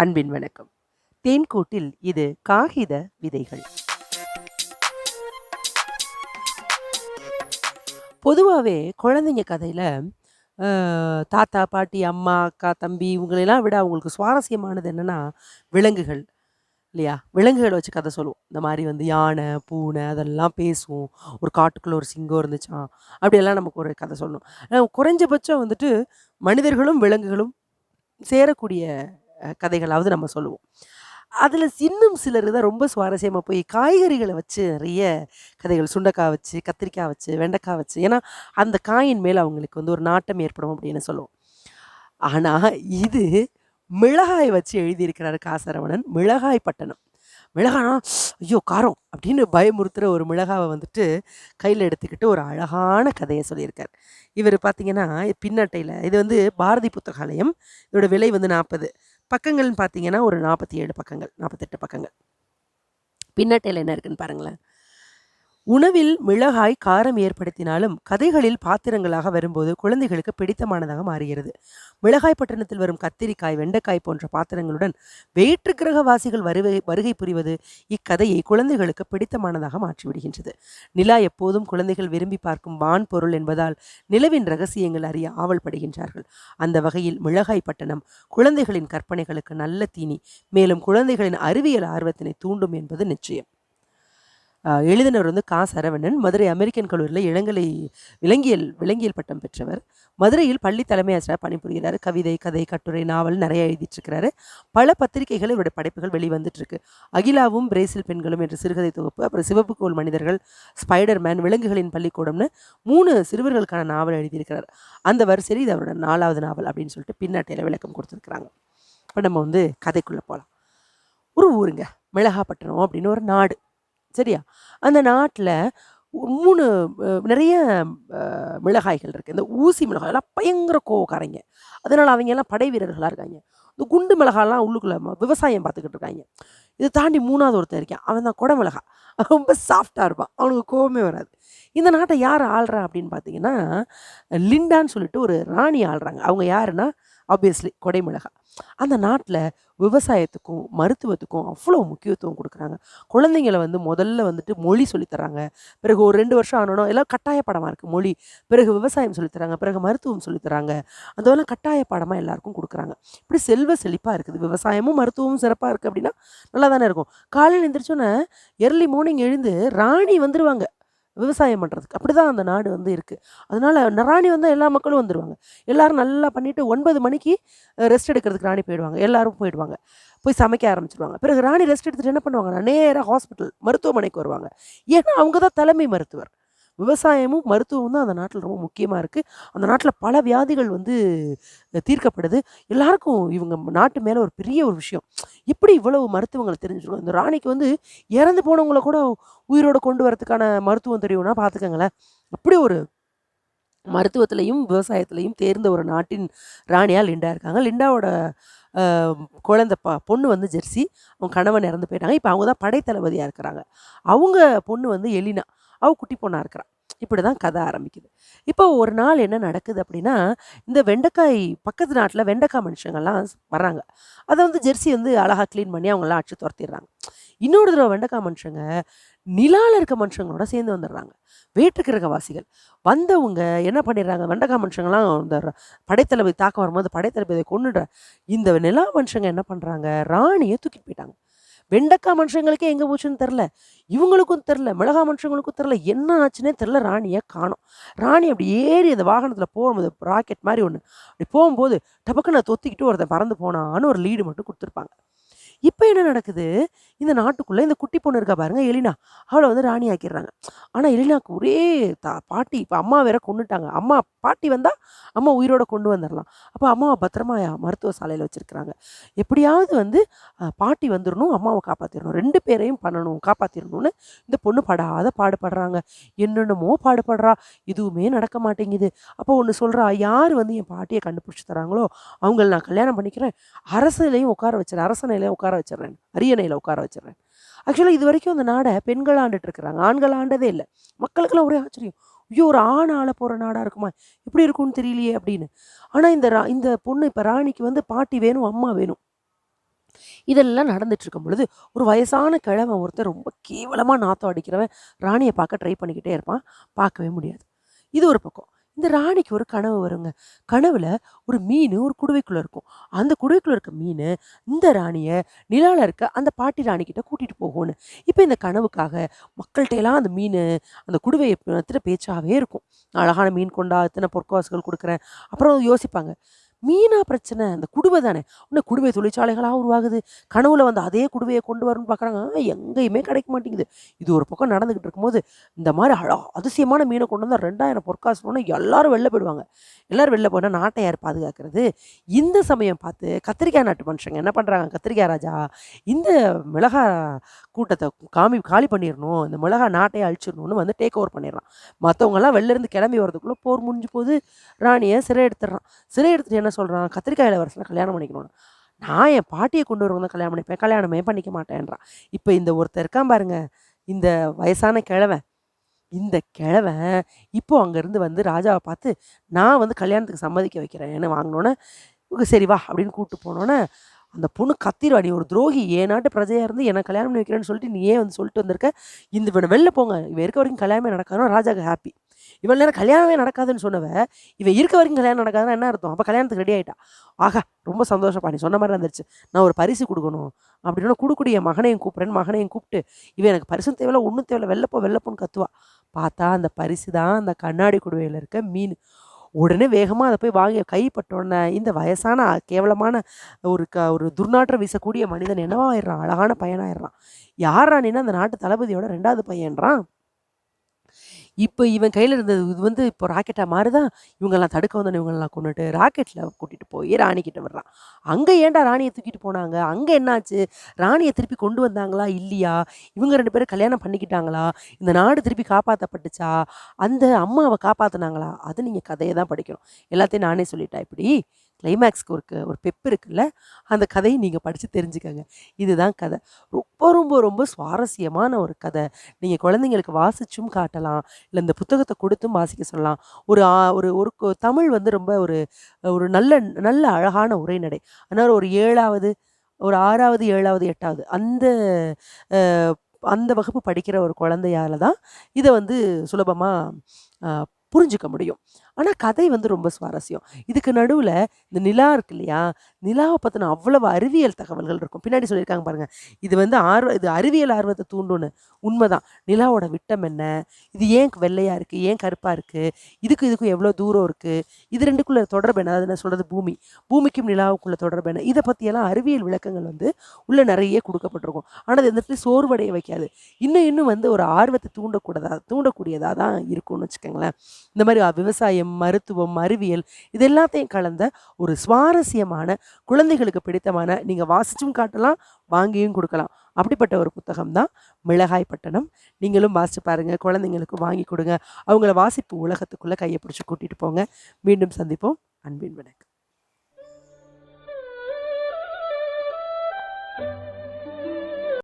அன்பின் வணக்கம். தேன்கூட்டில் இது காகித விதைகள். பொதுவாகவே குழந்தைங்க கதையில் தாத்தா பாட்டி அம்மா அக்கா தம்பி இவங்களெல்லாம் விட அவங்களுக்கு சுவாரஸ்யமானது என்னென்னா விலங்குகள். இல்லையா? விலங்குகளை வச்சு கதை சொல்லுவோம். இந்த மாதிரி வந்து யானை பூனை அதெல்லாம் பேசுவோம். ஒரு காட்டுக்குள்ளே ஒரு சிங்கம் இருந்துச்சான் அப்படியெல்லாம் நமக்கு ஒரு கதை சொல்லணும் குறைஞ்சபட்சம் வந்துட்டு மனிதர்களும் விலங்குகளும் சேரக்கூடிய கதைகளாவது நம்ம சொல்லுவோம். அதில் இன்னும் சிலர் தான் ரொம்ப சுவாரஸ்யமாக போய் காய்கறிகளை வச்சு நிறைய கதைகள் சுண்டைக்காய் வச்சு கத்திரிக்காய் வச்சு வெண்டைக்காய் வச்சு ஏன்னா அந்த காயின் மேலே அவங்களுக்கு வந்து ஒரு நாட்டம் ஏற்படும் அப்படின்னு சொல்லுவோம். ஆனால் இது மிளகாய் வச்சு எழுதியிருக்கிறார் காசரவணன் மிளகாய் பட்டணம். மிளகானா ஐயோ காரம் அப்படின்னு பயமுறுத்துகிற ஒரு மிளகாவை வந்துட்டு கையில் எடுத்துக்கிட்டு ஒரு அழகான கதையை சொல்லியிருக்கார். இவர் பார்த்தீங்கன்னா பின்னட்டையில் இது வந்து பாரதி புத்தகாலயம் இதோட விலை வந்து நாற்பது பக்கங்கள்னு பார்த்தீங்கன்னா ஒரு நாற்பத்தி ஏழு பக்கங்கள் நாற்பத்தெட்டு பக்கங்கள். பின்னட்டையில் என்ன இருக்குன்னு பாருங்களேன். உணவில் மிளகாய் காரம் ஏற்படுத்தினாலும் கதைகளில் பாத்திரங்களாக வரும்போது குழந்தைகளுக்கு பிடித்தமானதாக மாறுகிறது. மிளகாய் பட்டணத்தில் வரும் கத்திரிக்காய் வெண்டைக்காய் போன்ற பாத்திரங்களுடன் வேற்று கிரகவாசிகள் வருகை வருகை புரிவது இக்கதையை குழந்தைகளுக்கு பிடித்தமானதாக மாற்றிவிடுகின்றது. நிலா எப்போதும் குழந்தைகள் விரும்பி பார்க்கும் வான் பொருள் என்பதால் நிலவின் ரகசியங்கள் அறிய ஆவல் படுகின்றார்கள் அந்த வகையில் மிளகாய் பட்டணம் குழந்தைகளின் கற்பனைகளுக்கு நல்ல தீனி மேலும் குழந்தைகளின் அறிவியல் ஆர்வத்தினை தூண்டும் என்பது நிச்சயம். எழுதினவர் வந்து கா. சரவணன். மதுரை அமெரிக்கன் கல்லூரியில் இளங்கலை விலங்கியல் விலங்கியல் பட்டம் பெற்றவர். மதுரையில் பள்ளி தலைமை ஆசிரியர் பணிபுரிகிறார். கவிதை கதை கட்டுரை நாவல் நிறைய எழுதிட்டு பல பத்திரிகைகள் இவருடைய படைப்புகள் வெளிவந்துட்டு இருக்கு அகிலாவும் பிரேசில் பெண்களும் என்ற சிறுகதை தொகுப்பு அப்புறம் சிவப்பு கோல் மனிதர்கள் ஸ்பைடர்மேன் விலங்குகளின் பள்ளிக்கூடம்னு மூணு சிறுவர்களுக்கான நாவல் எழுதியிருக்கிறார். அந்த வரிசையில் இது அவரோட நாலாவது நாவல் அப்படின்னு சொல்லிட்டு பின்னாட்டையில் விளக்கம் கொடுத்துருக்குறாங்க. இப்போ நம்ம வந்து கதைக்குள்ளே போகலாம் ஒரு ஊருங்க. மிளகாப்பட்டினம் அப்படின்னு ஒரு நாடு. சரியா? அந்த நாட்டில் மூணு நிறைய மிளகாய்கள் இருக்குது இந்த ஊசி மிளகாய் எல்லாம் பயங்கர கோவக்காரங்க. அதனால் அவங்க எல்லாம் படை வீரர்களாக இருக்காங்க. இந்த குண்டு மிளகாலாம் உள்ளுக்குள்ள விவசாயம் பார்த்துக்கிட்டு இருக்காங்க. இதை தாண்டி மூணாவது ஒருத்தர் இருக்கான். அவன் தான் குடை மிளகா ரொம்ப சாஃப்டாக இருப்பான். அவனுக்கு கோவமே வராது. இந்த நாட்டை யார் ஆள்றா அப்படின்னு பார்த்தீங்கன்னா லிண்டான்னு சொல்லிட்டு ஒரு ராணி ஆள்றாங்க. அவங்க யாருன்னா ஆப்வியஸ்லி கொடைமிளகா. அந்த நாட்டில் விவசாயத்துக்கும் மருத்துவத்துக்கும் அவ்வளோ முக்கியத்துவம் கொடுக்குறாங்க. குழந்தைங்களை வந்து முதல்ல வந்துட்டு மொழி சொல்லித் தராங்க பிறகு ஒரு ரெண்டு வருஷம் ஆனோன்னா எல்லாம் கட்டாய பாடமாக இருக்குது மொழி. பிறகு விவசாயம் சொல்லித் தராங்க பிறகு மருத்துவம் சொல்லித் தராங்க அதெல்லாம் கட்டாய பாடமாக எல்லாருக்கும் கொடுக்குறாங்க. இப்படி செல்வ செழிப்பாக இருக்குது. விவசாயமும் மருத்துவமும் சிறப்பாக இருக்குது அப்படின்னா நல்லா தானே இருக்கும். காலையில் எந்திரிச்சோன்னே எர்லி மார்னிங் எழுந்து ராணி வந்துடுவாங்க விவசாயம் பண்ணுறதுக்கு அப்படி தான் அந்த நாடு வந்து இருக்குது அதனால் ராணி வந்தால் எல்லா மக்களும் வந்துடுவாங்க எல்லோரும் நல்லா பண்ணிவிட்டு ஒன்பது மணிக்கு ரெஸ்ட் எடுக்கிறதுக்கு ராணி போயிடுவாங்க. எல்லோரும் போயிடுவாங்க. போய் சமைக்க ஆரம்பிச்சிடுவாங்க பிறகு ராணி ரெஸ்ட் எடுத்துட்டு என்ன பண்ணுவாங்கன்னா நேராக ஹாஸ்பிட்டல் மருத்துவமனைக்கு வருவாங்க. ஏன்னா அவங்க தான் தலைமை மருத்துவர். விவசாயமும் மருத்துவமும் தான் அந்த நாட்டில் ரொம்ப முக்கியமாக இருக்குது அந்த நாட்டில் பல வியாதிகள் வந்து தீர்க்கப்படுது. எல்லாருக்கும் இவங்க நாட்டு மேலே ஒரு பெரிய ஒரு விஷயம். எப்படி இவ்வளவு மருத்துவங்களை தெரிஞ்சிருக்கும். இந்த ராணிக்கு வந்து இறந்து போனவங்கள கூட உயிரோட கொண்டு வரதுக்கான மருத்துவம் தெரியும்னா பார்த்துக்கங்களேன். அப்படி ஒரு மருத்துவத்திலையும் விவசாயத்திலையும் தேர்ந்த ஒரு நாட்டின் ராணியாக லிண்டா இருக்காங்க. லிண்டாவோட குழந்த குழந்தை பா பொண்ணு வந்து ஜெர்சி. அவங்க கணவன் இறந்து போயிட்டாங்க. இப்போ அவங்க தான் படைத்தளபதியாக இருக்கிறாங்க. அவங்க பொண்ணு வந்து எலினா. அவ குட்டி பொண்ணாக இருக்கிறான் இப்படி தான் கதை ஆரம்பிக்குது. இப்போ ஒரு நாள் என்ன நடக்குது அப்படின்னா இந்த வெண்டைக்காய் பக்கத்து நாட்டில் வெண்டைக்காய் மனுஷங்கள்லாம் வர்றாங்க. அதை வந்து ஜெர்சி வந்து அழகாக க்ளீன் பண்ணி அவங்களாம் அடிச்சு துரத்திடுறாங்க. இன்னொரு தடவை வெண்டைக்காய் மனுஷங்க நிலாவில் இருக்க மனுஷங்களோட சேர்ந்து வந்துடுறாங்க. வேற்றுக்கிரகவாசிகள் வந்தவங்க என்ன பண்ணிடுறாங்க? வெண்டைக்காய் மனுஷங்களாம் இந்த படைத்தளபதி தாக்க வரும்போது படைத்தளபதியை கொண்டுடுற இந்த நிலா மனுஷங்க என்ன பண்ணுறாங்க ராணியை தூக்கிட்டு போயிட்டாங்க. வெண்டைக்காய் மனுஷங்களுக்கே எங்கே போச்சுன்னு தெரில இவங்களுக்கும் தெரில மிளகா மனுஷங்களுக்கும் தெரில என்ன ஆச்சுன்னே தெரில ராணியை காணோம். ராணி அப்படி ஏறி அந்த வாகனத்தில் போகும்போது ராக்கெட் மாதிரி ஒன்று அப்படி போகும்போது டபக்குன்னு தொத்திக்கிட்டு ஒருத்தன் பறந்து போனான்னு ஒரு லீடு மட்டும் கொடுத்துருப்பாங்க. இப்போ என்ன நடக்குது? இந்த நாட்டுக்குள்ளே இந்த குட்டி பொண்ணு இருக்கா பாருங்க எலினா. அவளை வந்து ராணி ஆக்கிடுறாங்க. ஆனால் எலினாக்கு ஒரே தா பாட்டி இப்போ அம்மா வேற கொண்டுட்டாங்க அம்மா பாட்டி வந்தால் அம்மா உயிரோட கொண்டு வந்துடலாம் அப்போ அம்மாவை பத்திரமா மருத்துவ சாலையில் வச்சுருக்குறாங்க. எப்படியாவது வந்து பாட்டி வந்துடணும் அம்மாவை காப்பாற்றிடணும் ரெண்டு பேரையும் பண்ணணும் காப்பாற்றிடணும்னு இந்த பொண்ணு படாத பாடுபடுறாங்க. என்னென்னமோ பாடுபடுறா. எதுவுமே நடக்க மாட்டேங்குது. அப்போ ஒன்று சொல்கிறா யார் வந்து என் பாட்டியை கண்டுபிடிச்சி தராங்களோ? அவங்கள நான் கல்யாணம் பண்ணிக்கிறேன். அரசனையும் உட்கார வச்சிடறேன் அரசனையிலையும் உட்கார வச்சிடுறேன். அரியணையில் உட்கார வச்சிடுறேன். ஆக்சுவலாக இது வரைக்கும் அந்த நாடை பெண்கள் ஆண்டுட்டு இருக்கிறாங்க. ஆண்கள் ஆண்டதே இல்லை. மக்களுக்கெல்லாம் ஒரே ஆச்சரியம். ஐயோ ஒரு ஆண் ஆள போகிற நாடாக இருக்குமா? எப்படி இருக்கும்னு தெரியலையே அப்படின்னு. ஆனால் இந்த ரா இந்த பொண்ணு இப்போ ராணிக்கு வந்து பாட்டி வேணும் அம்மா வேணும். இதெல்லாம் நடந்துட்டு இருக்கும் பொழுது ஒரு வயசான கிழவன் ஒருத்தன் ரொம்ப கேவலமாக நாத்தம் அடிக்கிறவன் ராணியை பார்க்க ட்ரை பண்ணிக்கிட்டே இருப்பான். பார்க்கவே முடியாது. இது ஒரு பக்கம். இந்த ராணிக்கு ஒரு கனவு வருங்க. கனவுல ஒரு மீன் ஒரு குடுவைக்குள்ள இருக்கும். அந்த குடுவைக்குள்ள இருக்க மீன் இந்த ராணியை நிலால இருக்க அந்த பாட்டி ராணிக்கிட்ட கூட்டிட்டு போகும்னு. இப்போ இந்த கனவுக்காக மக்கள்கிட்ட எல்லாம் அந்த மீன் அந்த குடுவையை பத்தின பேச்சாவே இருக்கும். அழகான மீன் கொண்டா இத்தனை பொற்காசுகள் கொடுக்குறேன். அப்புறம் யோசிப்பாங்க. மீனா பிரச்சனை அந்த குடுவை தானே? இன்னும் குடுவை தொழிற்சாலைகளாக உருவாகுது. கனவுல வந்து அதே குடுவையை கொண்டு வரணும்னு பார்க்குறாங்க எங்கேயுமே கிடைக்க மாட்டேங்குது. இது ஒரு பக்கம் நடந்துக்கிட்டு இருக்கும்போது இந்த மாதிரி அழ அதிசயமான மீனை கொண்டு வந்தால் ரெண்டாயிரம் பொற்காசுனோன்னு எல்லாரும் வெளில போயிடுவாங்க. எல்லாரும் வெளில போனால் நாட்டை யார் பாதுகாக்கிறது? இந்த சமயம் பார்த்து கத்திரிக்காய் நாட்டு மனுஷங்க என்ன பண்ணுறாங்க கத்திரிக்காய் ராஜா இந்த மிளகா கூட்டத்தை காமி காலி பண்ணிடணும் இந்த மிளகா நாட்டையை அழிச்சிடணும்னு வந்து டேக் ஓவர் பண்ணிடுறான். மற்றவங்கெல்லாம் வெளிலேருந்து கிளம்பி வரதுக்குள்ளே போர் முடிஞ்சு போது ராணியை சிறை எடுத்துடுறான். சிறை எடுத்துட்டு என்ன சொல்கிறான் கத்திரிக்காய் இளவரசனை கல்யாணம் பண்ணிக்கணும் நான் என் பாட்டியை கொண்டு வரவங்க தான் கல்யாணம் பண்ணிப்பேன் கல்யாணமே பண்ணிக்க மாட்டேன்றான். இப்போ இந்த ஒருத்தர் இருக்கான் பாருங்க இந்த வயசான கிழவன். இந்த கிழவன் இப்போ அங்கேருந்து வந்து ராஜாவை பார்த்து நான் வந்து கல்யாணத்துக்கு சம்மதிக்க வைக்கிறேன் வைக்கிறேன்னு வாங்கினோன்னே சரி வா அப்படின்னு கூப்பிட்டு போனோன்னே அந்த பொண்ணு கத்திடுவா நீ ஒரு துரோகி ஏன் நாட்டு பிரஜையாக இருந்து என்ன கல்யாணம் பண்ணி வைக்கிறேன்னு சொல்லிட்டு நீ ஏன் வந்து சொல்லிட்டு வந்திருக்க. இந்த வெளில போங்க இவன் இருக்க வரைக்கும் கல்யாணமே நடக்காதுன்னா ராஜாக்கு ஹாப்பி இவள் நேரம் கல்யாணமே நடக்காதுன்னு சொன்னவ இவன் இருக்க வரைக்கும் கல்யாணம் நடக்காதுன்னா என்ன அர்த்தம்? அப்போ கல்யாணத்துக்கு ரெடி ஆகிட்டா ஆகா ரொம்ப சந்தோஷப்பா நீ சொன்ன மாதிரி வந்துருச்சு நான் ஒரு பரிசு கொடுக்கணும். அப்படின்னா கொடுக்கூடிய மகனையும் கூப்பிட்றேன்னு மகனையும் கூப்பிட்டு இவன் எனக்கு பரிசும் தேவையில்ல ஒன்றும் தேவையில்ல வெள்ளப்போ வெள்ளப்போன்னு கத்துவா. பார்த்தா அந்த பரிசு தான் அந்த கண்ணாடி குடுவையில் இருக்க மீன். உடனே வேகமாக அதை போய் வாங்கி கைப்பட்டோடனே இந்த வயசான கேவலமான ஒரு க ஒரு துர்நாற்றம் வீசக்கூடிய மனிதன் என்னவாயிடுறான் அழகான பையனாயிடுறான். யாரா நீனா அந்த நாட்டு தளபதியோட ரெண்டாவது பையன்றான்? இப்போ இவன் கையில் இருந்தது இது வந்து இப்போ ராக்கெட்டாக மாறுதான் இவங்கெல்லாம் தடுக்க வந்தோன்னு இவங்கெல்லாம் கொண்டுட்டு ராக்கெட்டில் கூட்டிகிட்டு போய் ராணிக்கிட்ட விடுறான். அங்கே ஏன்டா ராணியை தூக்கிட்டு போனாங்க? அங்கே என்னாச்சு? ராணியை திருப்பி கொண்டு வந்தாங்களா? இல்லையா? இவங்க ரெண்டு பேரும் கல்யாணம் பண்ணிக்கிட்டாங்களா? இந்த நாடு திருப்பி காப்பாற்றப்பட்டுச்சா அந்த அம்மாவை காப்பாற்றினாங்களா அது நீங்கள் கதையை தான் படிக்கணும். எல்லாத்தையும் நானே சொல்லிட்டேன் இப்படி? கிளைமேக்ஸ்க்கு ஒரு ஒரு பெப்பு இருக்குல்ல அந்த கதையை நீங்கள் படித்து தெரிஞ்சுக்கங்க. இதுதான் கதை. ரொம்ப ரொம்ப ரொம்ப சுவாரஸ்யமான ஒரு கதை. நீங்கள் குழந்தைங்களுக்கு வாசிச்சும் காட்டலாம் இல்லை இந்த புத்தகத்தை கொடுத்தும் வாசிக்க சொல்லலாம். ஒரு ஒரு ஒரு தமிழ் வந்து ரொம்ப ஒரு ஒரு நல்ல நல்ல அழகான உரைநடை அதனால் ஒரு ஏழாவது ஒரு ஆறாவது ஏழாவது எட்டாவது அந்த அந்த வகுப்பு படிக்கிற ஒரு குழந்தையால தான் இதை வந்து சுலபமாக புரிஞ்சுக்க முடியும். ஆனால் கதை வந்து ரொம்ப சுவாரஸ்யம். இதுக்கு நடுவில் இந்த நிலா இருக்கு இல்லையா நிலாவை பற்றின அவ்வளவு அறிவியல் தகவல்கள் இருக்கும். பின்னாடி சொல்லியிருக்காங்க பாருங்கள் இது வந்து ஆர்வ இது அறிவியல் ஆர்வத்தை தூண்டுன்னு உண்மைதான். நிலாவோட விட்டம் என்ன? இது ஏன் வெள்ளையாக இருக்குது ஏன் கருப்பாக இருக்குது இதுக்கு இதுக்கும் எவ்வளோ தூரம் இருக்குது இது ரெண்டுக்குள்ள தொடர்பு என்ன? அது நான் சொல்கிறது பூமி. பூமிக்கும் நிலாவுக்குள்ள தொடர்பு என்ன? இதை பற்றியெல்லாம் அறிவியல் விளக்கங்கள் வந்து உள்ளே நிறைய கொடுக்கப்பட்டிருக்கும். ஆனால் அது எந்த இடத்துல சோர்வடைய வைக்காது. இன்னும் இன்னும் வந்து ஒரு ஆர்வத்தை தூண்டக்கூடதா தூண்டக்கூடியதாக தான் இருக்கும்னு வச்சுக்கோங்களேன். இந்த மாதிரி விவசாயம் விவசாயம் மருத்துவம் அறிவியல் இது எல்லாத்தையும் கலந்த ஒரு சுவாரஸ்யமான குழந்தைகளுக்கு பிடித்தமான நீங்கள் வாசிச்சும் காட்டலாம் வாங்கியும் கொடுக்கலாம். அப்படிப்பட்ட ஒரு புத்தகம் தான் மிளகாய் பட்டணம். நீங்களும் வாசிச்சு பாருங்க குழந்தைங்களுக்கு வாங்கி கொடுங்க. அவங்கள வாசிப்பு உலகத்துக்குள்ளே கையை பிடிச்சி கூட்டிகிட்டு போங்க. மீண்டும் சந்திப்போம். அன்பின் வணக்கம்.